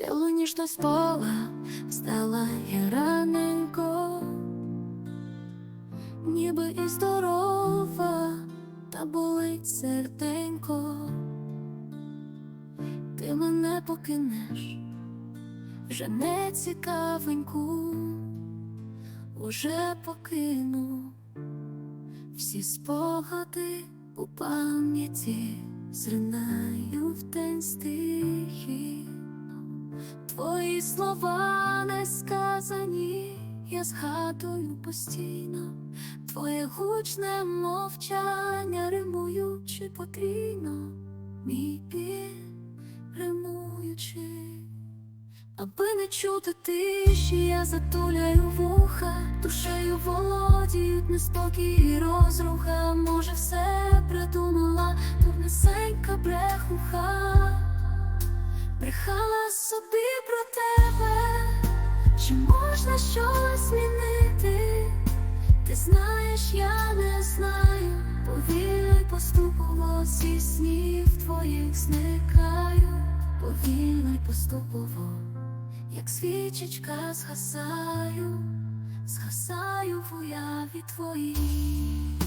Силу ніжно спала, стала я раненько, ніби і здорова, та болить серденько. Ти мене покинеш, вже не цікавеньку, уже покину всі спогади у пам'яті зринаю в день стихі. Слова не сказані, я згадую постійно, твоє гучне мовчання римуючи потрійно, мій біль римуючи. Аби не чути тиші, я затуляю вуха, душею володіють неспокій і розруха. Може, все придумала дурнесенька брехуха, брехала собі про тебе, чи можна щось змінити? Ти знаєш, я не знаю, повільно поступово зі снів твоїх зникаю, повільно й поступово як свічечка згасаю, згасаю в уяві твоїй.